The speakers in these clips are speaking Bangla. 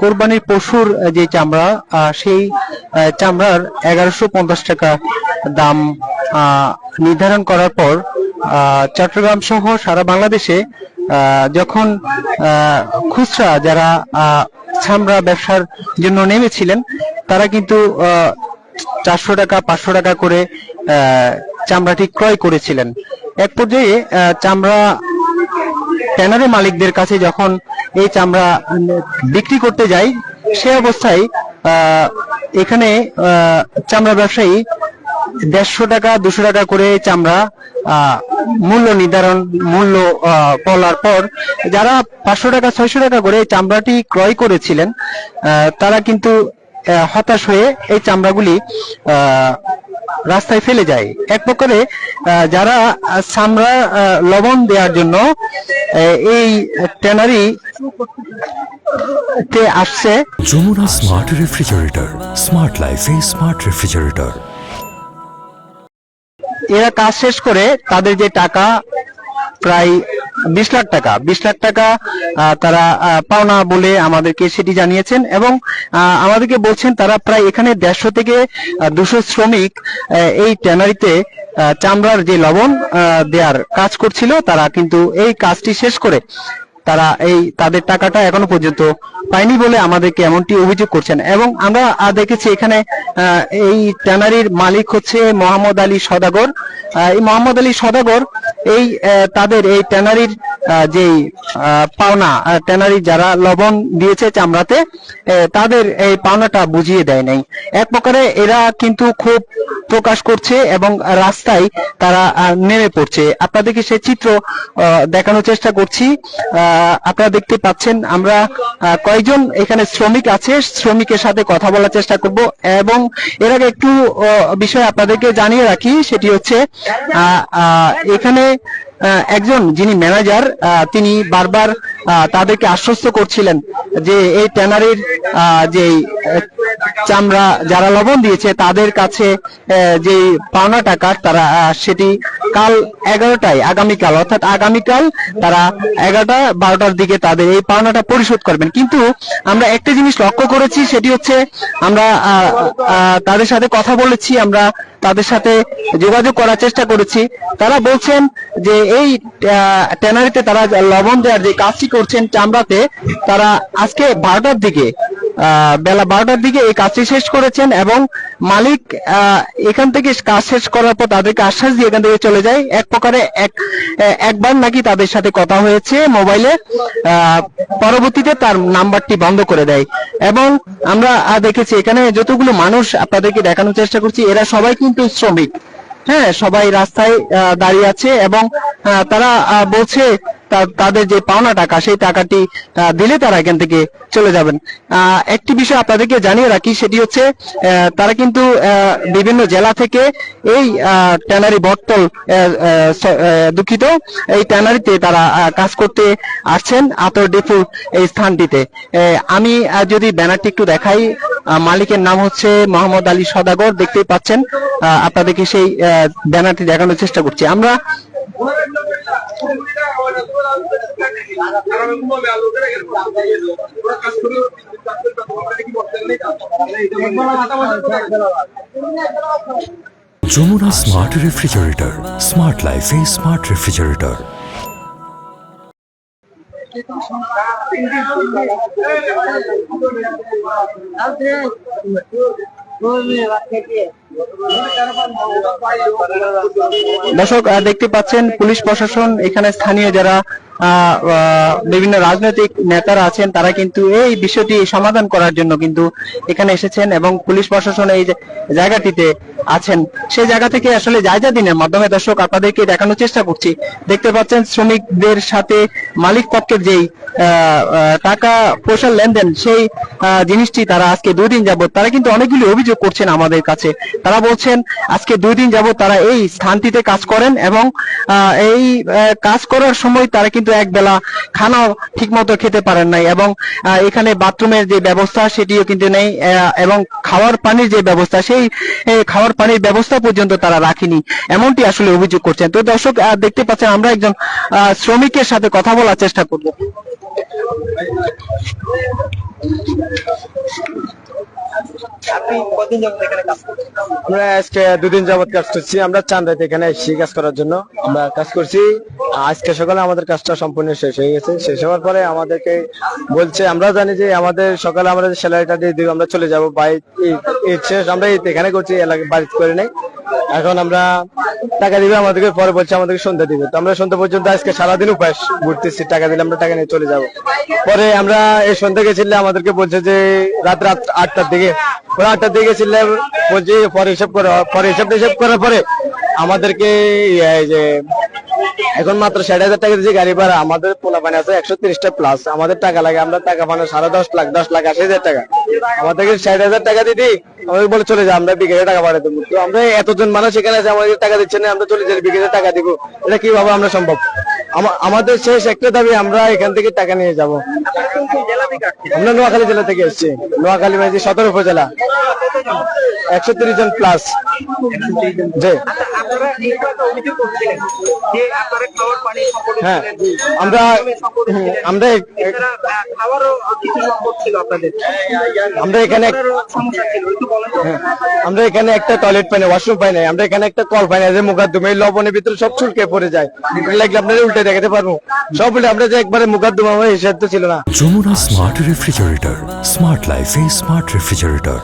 কোরবানির পশুর যে চামড়া সেই চামড়ার এগারোশো পঞ্চাশ টাকা দাম নির্ধারণ করার পর চট্টগ্রাম সহ সারা বাংলাদেশে যখন খুচরা যারা চামড়া ব্যবসার জন্য নেমেছিলেন, তারা কিন্তু চারশো টাকা, পাঁচশো টাকা করে চামড়াটি ক্রয় করেছিলেন। এক পর্যায়ে চামড়া ট্যানারি মালিকদের কাছে যখন এই চামড়া বিক্রি করতে যাই, সে অবস্থায় এখানে চামড়া ব্যবসায়ী দেড়শো টাকা, দুশো টাকা করে চামড়া মূল্য নির্ধারণ, মূল্য বলার পর যারা পাঁচশো টাকা, ছয়শো টাকা করে চামড়াটি ক্রয় করেছিলেন তারা কিন্তু হতাশ হয়ে এই চামড়াগুলি রাস্তায় ফেলে যায়। এক প্রকারে যারা সামরা লবণ দেওয়ার জন্য এই ট্যানারি তে আসছে। যমুনা স্মার্ট রেফ্রিজারেটর স্মার্ট লাইফে স্মার্ট রেফ্রিজারেটর এরা কাজ শেষ করে তাদের যে টাকা প্রায় বিশ লাখ টাকা। বিশ লাখ টাকা তারা পাওনা বলে আমাদেরকে সেটি জানিয়েছেন এবং আমাদেরকে বলছেন তারা প্রায় এখানে দেড়শো থেকে দুশো শ্রমিক এই ট্যানারিতে চামড়ার যে লবণ দেওয়ার কাজ করছিল, তারা কিন্তু এই কাজটি শেষ করে। তারা এই তাদের টাকাটা এখনও পর্যন্ত পায়নি বলে আমাদেরকে এমনটি অভিযোগ করছেন। এবং আমরা দেখেছি এখানে এই ট্যানারির মালিক হচ্ছে মোহাম্মদ আলী সদাগর। এই মোহাম্মদ আলী সদাগর এই তাদের এই ট্যানারির আহ, পাওনা ট্যানারি যারা লবণ দিয়েছে চামড়াতে তাদের এই পাওনাটা বুঝিয়ে দেয় নাই। এক প্রকারে এরা কিন্তু খুব প্রকাশ করছে এবং রাস্তায় তারা নেমে পড়ছে। আপনাদেরকে সে চিত্র দেখানোর চেষ্টা করছি। আহ, আপনারা দেখতে পাচ্ছেন, আমরা কয়েকজন এখানে শ্রমিক আছে, শ্রমিকের সাথে কথা বলার চেষ্টা করব এবং এর আগে একটু বিষয় আপনাদেরকে জানিয়ে রাখি, সেটি হচ্ছে এখানে একজন যিনি ম্যানেজার তিনি বারবার তাদেরকে আশ্বস্ত করছিলেন যে এই ট্যানারির যে চামড়া যারা লবণ দিয়েছে, তাদের কাছে যে পাওনা টাকা, তারা সেটি কাল এগারোটায়, আগামীকাল, অর্থাৎ আগামীকাল তারা এগারোটা, বারোটার দিকে তাদের এই পাওনাটা পরিশোধ করবেন। কিন্তু আমরা একটা জিনিস লক্ষ্য করেছি, সেটি হচ্ছে আমরা তাদের সাথে কথা বলেছি, আমরা তাদের সাথে যোগাযোগ করার চেষ্টা করেছি। তারা বলছেন যে এই ট্যানারিতে তারা লবণ দেওয়ার যে কাজটি করছেন চামড়াতে, তারা আজকে বারোটার দিকে বেলা বারোটার দিকে এই কাজটি শেষ করেছেন এবং মালিক এখান থেকে কাজ শেষ করার পর তাদেরকে আশ্বাস দিয়ে এখান থেকে চলে যায়। এক প্রকারে এক একবার নাকি তাদের সাথে কথা হয়েছে মোবাইলে পরবর্তীতে তার নাম্বারটি বন্ধ করে দেয়। এবং আমরা দেখেছি এখানে যতগুলো মানুষ আপনাদেরকে দেখানোর চেষ্টা করছি, এরা সবাই কিন্তু শ্রমিক। হ্যাঁ সবাই রাস্তায় দাঁড়িয়ে আছে এবং তারা বলছে তাদের যে পাওনা টাকা, সেই টাকাটি দিলে তারা এখান থেকে চলে যাবেন। একটি বিষয় আপনাদেরকে জানিয়ে রাখি, সেটি হচ্ছে তারা কিন্তু বিভিন্ন জেলা থেকে এই ট্যানারি বটতল দুঃখিত, এই ট্যানারিতে তারা কাজ করতে আসছেন আতর ডিপু এই স্থানটিতে। আমি যদি ব্যানারটি একটু দেখাই মালিকের নাম হচ্ছে মোহাম্মদ আলী সদাগর। দেখতেই পাচ্ছেন আপনাদেরকে সেই ব্যানারটি দেখানোর চেষ্টা করছি। আমরা যমুনা স্মার্ট রেফ্রিজারেটর স্মার্ট লাইফে স্মার্ট রেফ্রিজারেটর দর্শক দেখতে পাচ্ছেন পুলিশ প্রশাসন, এখানে স্থানীয় যারা বিভিন্ন রাজনৈতিক নেতারা আছেন, তারা কিন্তু এই বিষয়টি সমাধান করার জন্য কিন্তু এখানে এসেছেন এবং পুলিশ প্রশাসন এই জায়গাটিতে আছেন। সেই জায়গা থেকে আসলে জায়গা দিনের মাধ্যমে দর্শক আপনাদেরকে দেখানোর চেষ্টা করছি। দেখতে পাচ্ছেন শ্রমিকদের সাথে মালিক পক্ষের যেই টাকা পয়সার লেনদেন, সেই জিনিসটি তারা আজকে দুই দিন যাবত তারা কিন্তু অনেকগুলি অভিযোগ করছেন আমাদের কাছে। তারা বলছেন, আজকে দুই দিন যাবত তারা এই স্থানটিতে কাজ করেন এবং এই কাজ করার সময় তারা কিন্তু এক বেলা খানা ঠিক মতো খেতে পারেন নাই এবং এখানে বাথরুমের যে ব্যবস্থা সেটিও কিন্তু নেই এবং খাওয়ার পানির যে ব্যবস্থা, সেই খাওয়ার পানির ব্যবস্থা পর্যন্ত তারা রাখেনি। এমনটি আসলে অভিযোগ করছেন। তো দর্শক দেখতে পাচ্ছেন আমরা একজন শ্রমিকের সাথে কথা বলার চেষ্টা করব। আপনি কতদিন যাবত এখানে কাজ আমরা আজকে দুদিন যাবত কাজ করছি। আমরা চান্দাইতে এখানে এসেছি কাজ করার জন্য আমরা কাজ করছি। আজকে সকালে আমাদের কাজটা সম্পূর্ণ শেষ হয়ে গেছে। শেষ হওয়ার পরে আমাদেরকে বলছে আমরা জানি যে আমাদের সকালে আমরা যে স্যালারিটা দিয়ে দিব আমরা চলে যাব। বাই শেষ আমরা এখানে করছি এলাকা বাড়িতে করে নেই। এখন আমরা টাকা দিবে আমাদেরকে, পরে বলছে আমাদেরকে সন্ধ্যা দিবে। তো আমরা সন্ধ্যা পর্যন্ত আজকে সারাদিন উপাস ঘুরতেছি, টাকা দিলে আমরা টাকা নিয়ে চলে যাব। পরে আমরা এই সন্ধ্যা গেছিলে আমাদেরকে বলছে যে, রাত রাত আটটার দিকে। পরে আটটার দিকে গেছিলে বলছে, পরে হিসাব করো পরে হিসাব হিসাব করার পরে আমাদেরকে ইয়ে, যে এখন মাত্র ষাট হাজার টাকা দিয়ে গাড়ি ভাড়া আমাদের পোলা পানি আছে একশো তিরিশটা প্লাস আমাদের টাকা লাগে আমরা টাকা পানো সাড়ে দশ লাখ দশ লাখ আশি হাজার টাকা। আমাদেরকে ষাট হাজার টাকা দিদি আমাদের বলে চলে যাই আমরা বিকেলে টাকা পাঠাই আমরা এতজন মানুষ এখানে আছে আমাদের টাকা দিচ্ছে না আমরা চলে যাই বিকেলে টাকা দিব। এটা কীভাবে আমরা সম্ভব? আমাদের শেষ একটা দাবি আমরা এখান থেকে টাকা নিয়ে যাব। আমরা নোয়াখালী জেলা থেকে এসেছি। নোয়াখালী মানে সদর উপজেলা। একশো তিরিশ জন প্লাস হ্যাঁ আমরা আমরা আমরা এখানে হ্যাঁ, আমরা এখানে একটা টয়লেট পাই না ওয়াশরুম পাই না আমরা এখানে একটা কল পাই না যে মুখাদ্দুম এই লবণের ভিতরে সব চুলকে পড়ে যায়। লাগলে আপনারা উল্টে দেখাতে পারব। সব উল্টে আমরা যে একবারে মুখাদ্দুম আমার হিসাব তো ছিল না। যমুনা স্মার্ট রেফ্রিজারেটর স্মার্ট লাইফে স্মার্ট রেফ্রিজারেটর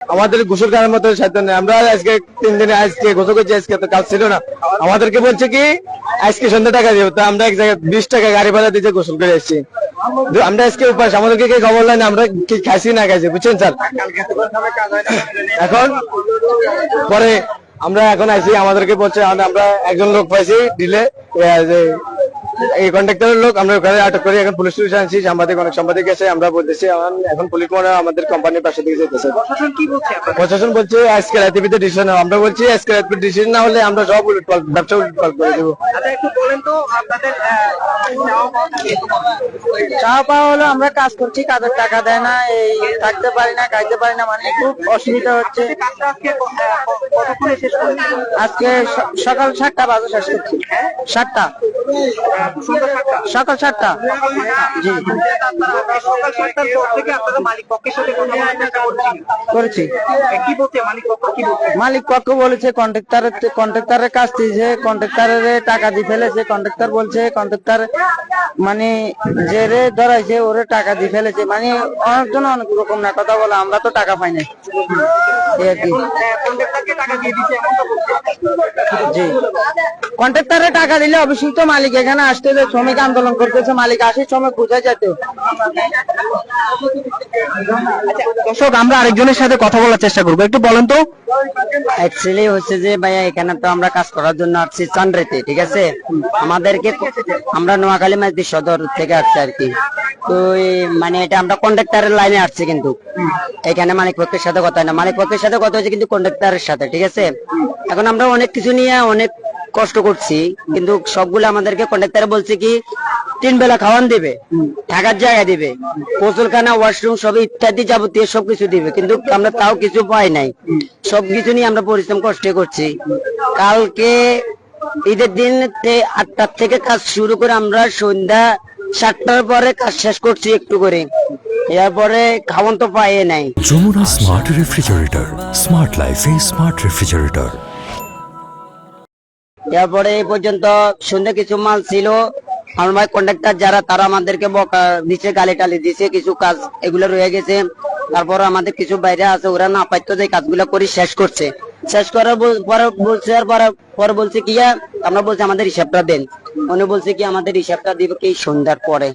আমাদের গোসল করার মতো সাধ্য নেই। আমরা আজকে তিন দিনে আজকে গোসল করছি আজকে তো কাজ ছিল না। আমাদেরকে বলছে কি আজকে সন্ধ্যা টাকা দিও। তো আমরা এক জায়গায় বিশ টাকা গাড়ি ভাড়া দিতে গোসল করে এসেছি। আমরা আজকে উপাস আমাদেরকে কে খবর নেই? আমরা কি খাইছি না খাইছি বুঝছেন স্যার? এখন পরে আমরা এখন আইছি আমাদেরকে বলছে আমরা একজন লোক পাইছি দিলে এই কন্ট্রাক্টরের লোক আমরা ওখানে আটক করি। এখন পুলিশ স্টেশন আনছি সাংবাদিক অনেক সাংবাদিক আছে আমরা বলতেছি এখন- এখন পুলিশ মনে আমাদের কোম্পানির পাশে দিকে যেতেছে। প্রশাসন বলছে আপনাদের? প্রশাসন বলছে আজকে রাতে ভিতরে ডিসিশন আমরা বলছি আজকে রাতে ডিসিশন না হলে আমরা সব উলট ব্যবসা উলট পাল্ট করে দেবো। আচ্ছা একটু বলেন তো আপনাদের আহ, চাওয়া পাওয়া হলো আমরা কাজ করছি কাজের টাকা দেয় না এই থাকতে পারি না খাইতে পারি না মানে খুব অসুবিধা হচ্ছে। আজকে সকাল সাতটা বাজে শেষ করছি। সাতটা। সকাল সাতটা। জি। সকাল সাতটার পর থেকে আপনারা মালিক পক্ষের সাথে করেছি। কি বলছে মালিক পক্ষ কি মালিক পক্ষ বলেছে কন্ট্রাক্টরের কন্ট্রাক্টরের কাজ দিয়েছে কন্ট্রাক্টরের টাকা দিয়ে ফেলেছে কন্ট্রাক্টর বলছে কন্ট্রাক্টর মানে যে রে ধরাইছে, ওরে টাকা দিয়ে ফেলেছে। মানে অনেকজন অনেক রকম না, কথা বলে, আমরা তো টাকা পাই না। জি। কন্ট্রাক্টরে টাকা দিলে অবশ্যই তো মালিক এখানে আসতে যে শ্রমিক আন্দোলন করতেছে মালিক আসে শ্রমিক বুঝাই যেতে। দর্শক আমরা আরেকজনের সাথে কথা বলার চেষ্টা করব। একটু বলেন তো। অ্যাকচুয়ালি হচ্ছে যে ভাইয়া এখানে তো আমরা কাজ করার জন্য আসছি চান্দ্রেতে ঠিক আছে? আমাদেরকে আমরা নোয়াখালী মাঝদি সদর থেকে আসছি আর কি। তো মানে এটা আমরা কন্ট্রাক্টরের লাইনে আসছি কিন্তু। এখানে মালিক পক্ষের সাথে কথা হয় না। মালিক পক্ষের সাথে কথা হচ্ছে কিন্তু কন্ট্রাক্টরের সাথে ঠিক আছে? এখন আমরা অনেক কিছু নিয়ে অনেক কষ্ট করছি, কিন্তু সবগুলো আমাদেরকে কন্ট্রাক্টর বলছে কি, তিন বেলা খাওয়ান দিবে থাকার জায়গা দিবে গোসলখানা ওয়াশরুম সব ইত্যাদি যাবতীয় সবকিছু দিবে, কিন্তু আমরা তাও কিছু পাই নাই। সবকিছু নিয়ে আমরা পরিশ্রম কষ্ট করছি। কালকে ঈদের দিন আটটার থেকে কাজ শুরু করে আমরা সন্ধ্যা সাতটার পরে কাজ শেষ করছি একটু করে। এরপরে খাওয়ান তো পাই নাই। যমুনা স্মার্ট রেফ্রিজারেটর স্মার্ট লাইফে স্মার্ট রেফ্রিজারেটর এরপরে এই পর্যন্ত সন্ধ্যে কিছু মাল ছিল। আমার কন্ট্রাক্টর যারা, তারা আমাদেরকে বকা দিচ্ছে গালি টালি দিছে, কিছু কাজ এগুলো রয়ে গেছে। তারপর আমাদের কিছু বাইরে আছে, ওরা না পাইতো যে কাজগুলো করি শেষ করছে। শেষ করার পরে বলছে, আর পরে পরে বলছে কি আমরা বলছি আমাদের হিসাবটা দেন। উনি বলছে কি, আমাদের হিসাবটা দিবে কি সন্ধ্যার পরে।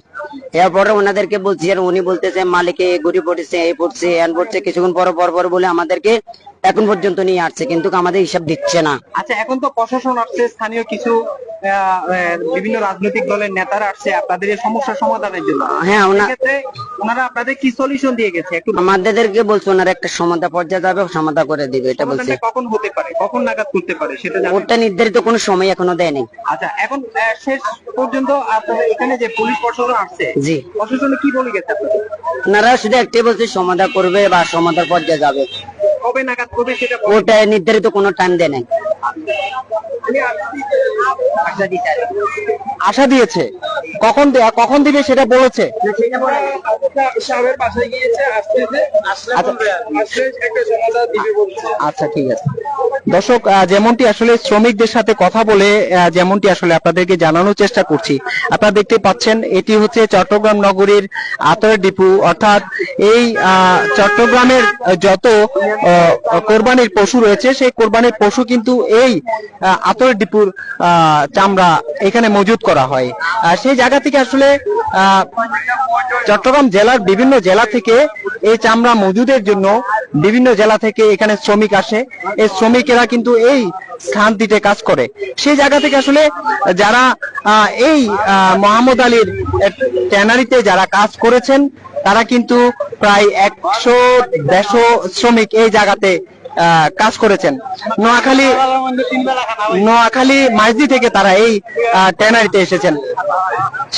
এরপরে ওনাদেরকে বলছি, আর উনি বলতেছে, মালিকে গড়ি পড়েছে এই পড়ছে এন পড়ছে, কিছুক্ষণ পর পর পর বলে আমাদেরকে এখন পর্যন্ত নিয়ে আসছে কিন্তু আমাদের হিসাব দিচ্ছে না। আচ্ছা এখন তো প্রশাসন আসছে স্থানীয় কিছু বিভিন্ন রাজনৈতিক দলের নেতারা আসছে আপনাদের এই সমস্যার সমাধানের জন্য। হ্যাঁ ওনা ওনারা আপনাদের কি সলিউশন দিয়ে গেছে? একটু আমাদেরকে বলছে ওনার একটা সমাধা পর্যায়ে যাবে সমাধা করে দিবে এটা বলছে। কখন হতে পারে? কখন নাগাদ করতে পারে সেটা ওটা নির্ধারিত কোনো সময় এখনও দেয়নি। আচ্ছা এখন শেষ পর্যন্ত আপনাদের এখানে যে পুলিশ প্রশাসন আসছে জি। প্রশাসনে কি বলে গেছে আপনাদের? ওনারা শুধু একটাই বলছে সমাধা করবে বা সমাধার পর্যায়ে যাবে। কবে নাগাদ করবে সেটা ওটা নির্ধারিত কোনো টাইম দেয় নাই। আশা দিয়েছে। কখন দেয়া কখন দিবে সেটা বলেছে। বলছে। আচ্ছা ঠিক আছে। দর্শক যেমনটি আসলে শ্রমিকদের সাথে কথা বলে যেমনটি আসলে আপনাদেরকে জানানোর চেষ্টা করছি। আপনারা দেখতে পাচ্ছেন এটি হচ্ছে চট্টগ্রাম নগরীর আতরের ডিপু। অর্থাৎ এই চট্টগ্রামের যত কোরবানির পশু রয়েছে সেই কোরবানির পশু কিন্তু এই আহ, আতরের ডিপুর চামড়া এখানে মজুত করা হয়। সেই জায়গা থেকে আসলে চট্টগ্রাম জেলার বিভিন্ন জেলা থেকে এই চামড়া মজুদের জন্য বিভিন্ন জেলা থেকে এখানে শ্রমিক আসে। এই শ্রমিকেরা কিন্তু এই স্থান দিতে কাজ করে। সেই জায়গা থেকে আসলে যারা এই মোহাম্মদ আলীর ট্যানারিতে যারা কাজ করেছেন, তারা কিন্তু প্রায় একশো দেড়শো শ্রমিক এই জায়গাতে কাজ করেছেন। নোয়াখালী নোয়াখালী মাইজি থেকে তারা এই ট্যানারিতে এসেছেন।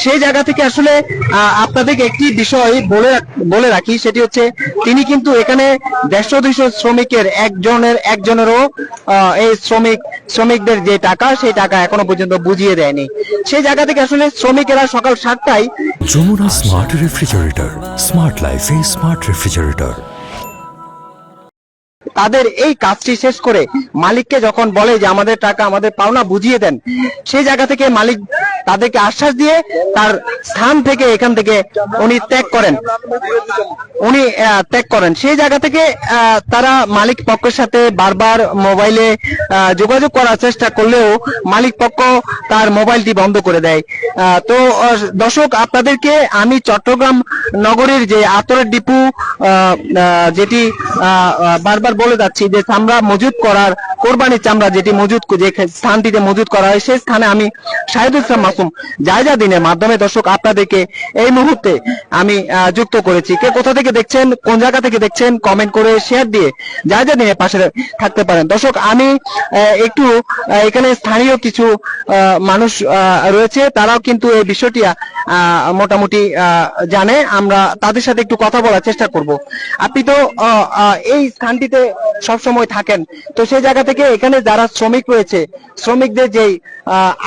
সেই জায়গা থেকে আসলে আপনাদেরকে একটি বিষয় বলে বলে রাখি, সেটি হচ্ছে তিনি কিন্তু এখানে দেড়শো দুইশো শ্রমিকের একজনের, একজনেরও এই শ্রমিক, শ্রমিকদের যে টাকা, সেই টাকা এখনও পর্যন্ত বুঝিয়ে দেয়নি। সেই জায়গা থেকে আসলে শ্রমিকেরা সকাল সাতটায় যমুনা স্মার্ট রেফ্রিজারেটর স্মার্ট লাইফে স্মার্ট রেফ্রিজারেটর তাদের এই কাজটি শেষ করে মালিককে যখন বলে যে আমাদের টাকা আমাদের পাওনা বুঝিয়ে দেন, সেই জায়গা থেকে মালিক তাদেরকে আশ্বাস দিয়ে তার স্থান থেকে এখান থেকে উনি ত্যাগ করেন। উনি ত্যাগ করেন। সেই জায়গা থেকে তারা মালিক পক্ষের সাথে বারবার মোবাইলে যোগাযোগ করার চেষ্টা করলেও মালিক পক্ষ তার মোবাইলটি বন্ধ করে দেয়। তো দর্শক, আপনাদেরকে আমি চট্টগ্রাম নগরের যে আতরের ডিপু যেটি বারবার বলে যাচ্ছি যে চামড়া মজুত করার কোরবানির চামড়া যেটি মজুত, যে স্থানটিতে মজুত করা হয় সেই স্থানে আমি শাহিদুল ইসলাম মাসুম জায়গা দিনের মাধ্যমে দর্শক আপনাদেরকে এই মুহূর্তে আমি যুক্ত করেছি। কে কোথা থেকে দেখছেন, কোন জায়গা থেকে দেখছেন কমেন্ট করে শেয়ার দিয়ে জায়গা দিনের পাশে থাকতে পারেন। দর্শক, আমি একটু এখানে স্থানীয় কিছু মানুষ রয়েছে, তারাও কিন্তু এই বিষয়টি মোটামুটি জানে। আমরা তাদের সাথে একটু কথা বলার চেষ্টা করব। আপনি তো এই স্থানটিতে সবসময় থাকেন। তো সেই জায়গা থেকে এখানে যারা শ্রমিক রয়েছে, শ্রমিকদের যেই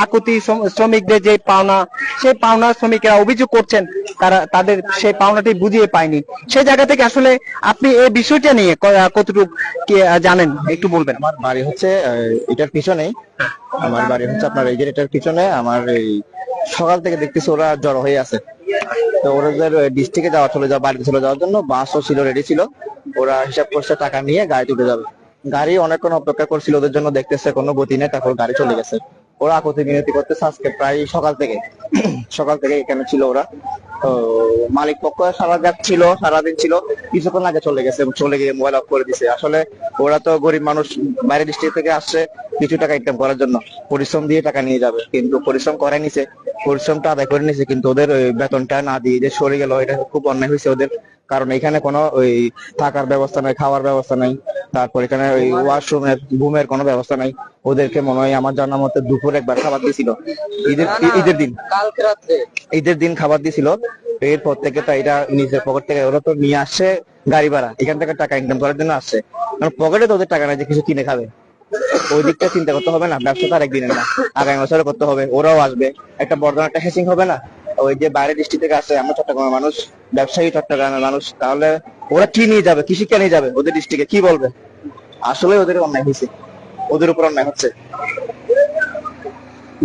আকুতি শ্রমিকদের যে পাওনা সেই পাওনা শ্রমিকেরা অভিযোগ করছেন তারা তাদের সেই পাওনাটি বুঝিয়ে পায়নি। সেই জায়গা থেকে আসলে আপনি এই বিষয়টা নিয়ে কতটুকু কি জানেন? একটু বলবেন। আমার বাড়ি হচ্ছে এটার পিছনেই। আমার বাড়ি হচ্ছে আপনার এই যে এটার পিছনে আমার এই সকাল থেকে দেখতেছি ওরা জড়ো হয়ে আছে। তো ওদের ডিস্ট্রিক্টে যাওয়া চলে যাওয়া বাড়িতে চলে যাওয়ার জন্য বাসও ছিল রেডি ছিল। ওরা হিসাব করছে টাকা নিয়ে গাড়ি তুলে যাবে। গাড়ি অনেকক্ষণ অপেক্ষা করছিল ওদের জন্য দেখতেছে কোনো গতি নেই তারপর গাড়ি চলে গেছে। ওরা আকতি বিনতি করতেছে আজকে প্রায় সকাল থেকে। সকাল থেকে এখানে ছিল ওরা। তো মালিক পক্ষ সারা রাত ছিল, সারাদিন ছিল। কিছুক্ষণ আগে চলে গেছে, চলে গিয়ে মোবাইল অফ করে দিছে। আসলে ওরা তো গরিব মানুষ, বাইরের ডিস্ট্রিক্ট থেকে আসছে, কিছু টাকা ইনকাম করার জন্য। পরিশ্রম দিয়ে টাকা নিয়ে যাবে, কিন্তু পরিশ্রম করে নিছে। পরিশ্রমটা আদায় করে নিছে, কিন্তু ওদের বেতনটা না দিয়ে যে সরে গেল, এটা খুব অন্যায় হয়েছে ওদের। কারণ এখানে কোনো ওই থাকার ব্যবস্থা নাই খাওয়ার ব্যবস্থা নাই তারপর এখানে ওই ওয়াশরুমের ঘুমের কোনো ব্যবস্থা নাই। ওদেরকে মনে হয় আমার জানার মতে দুপুর একবার খাবার দিয়েছিল ঈদের ঈদের দিন। কালকে রাত্রে। ঈদের দিন খাবার দিছিল। এরপর থেকে তো এটা নিজের পকেট থেকে ওরা তো নিয়ে আসছে গাড়ি ভাড়া। এখান থেকে টাকা ইনকাম করার জন্য আসছে কারণ পকেটে তো ওদের টাকা নাই যে কিছু কিনে খাবে। ওই দিকটা চিন্তা করতে হবে না। ব্যবসা তো আরেকদিনের না। আগামী বছরে করতে হবে। ওরাও আসবে। একটা বড় একটা হ্যাচিং হবে না? ওই যে বাইরের ডিস্ট্রিক্ট থেকে আসে আমরা চট্টগ্রামের মানুষ, ব্যবসায়ী চট্টগ্রামের মানুষ, তাহলে ওরা কি নিয়ে যাবে? কৃষি কে নিয়ে যাবে ওদের ডিস্ট্রিক্টে কি বলবে? আসলে ওদের অন্যায় হয়েছে। ওদের উপর অন্যায় হচ্ছে।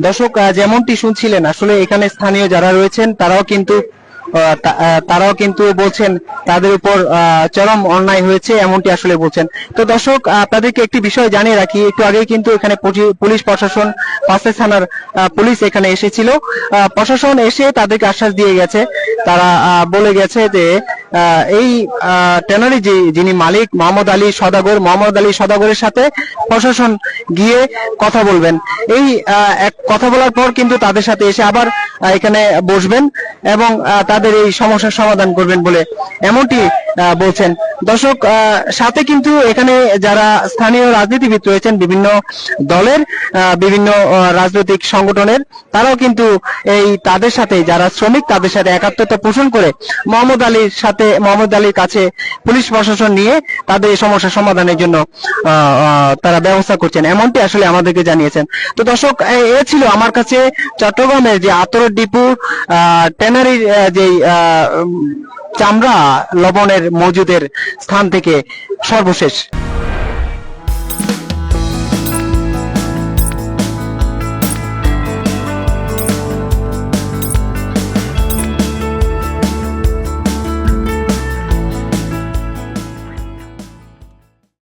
দর্শক যেমনটি শুনছিলেন, আসলে এখানে স্থানীয় যারা রয়েছেন, তারাও কিন্তু তারাও কিন্তু বলছেন তাদের উপর চরম অন্যায় হয়েছে, এমনটি আসলে বলছেন। তো দর্শক, আপনাদেরকে একটি বিষয় জানিয়ে রাখি, একটু আগে কিন্তু এখানে পুলিশ প্রশাসন পাঁচে থানার পুলিশ এখানে এসেছিল। প্রশাসন এসে তাদেরকে আশ্বাস দিয়ে গেছে। তারা বলে গেছে যে এই ট্যানারি যে, যিনি মালিক, মোহাম্মদ আলী সদাগর, মোহাম্মদ আলী সদাগরের সাথে প্রশাসন গিয়ে কথা বলবেন। এই এক, কথা বলার পর কিন্তু তাদের সাথে এসে আবার এখানে বসবেন এবং তাদের এই সমস্যার সমাধান করবেন বলে এমনটি বলছেন। দর্শক সাথে কিন্তু এখানে যারা স্থানীয় রাজনীতিবিদ রয়েছেন বিভিন্ন দলের বিভিন্ন রাজনৈতিক সংগঠনের, তারাও কিন্তু এই তাদের সাথে, যারা শ্রমিক, তাদের সাথে একাত্মতা পোষণ করে মোহাম্মদ আলীর সাথে, মোহাম্মদ আলীর কাছে পুলিশ প্রশাসন নিয়ে তাদের এই সমস্যা সমাধানের জন্য তারা ব্যবস্থা করছেন। এমনটি আসলে আমাদেরকে জানিয়েছেন। তো দর্শক, এ- এ ছিল আমার কাছে চট্টগ্রামের যে আতর ডিপু, আহ, ট্যানারির যে চামড়া লবণের মজুদের স্থান থেকে সর্বশেষ।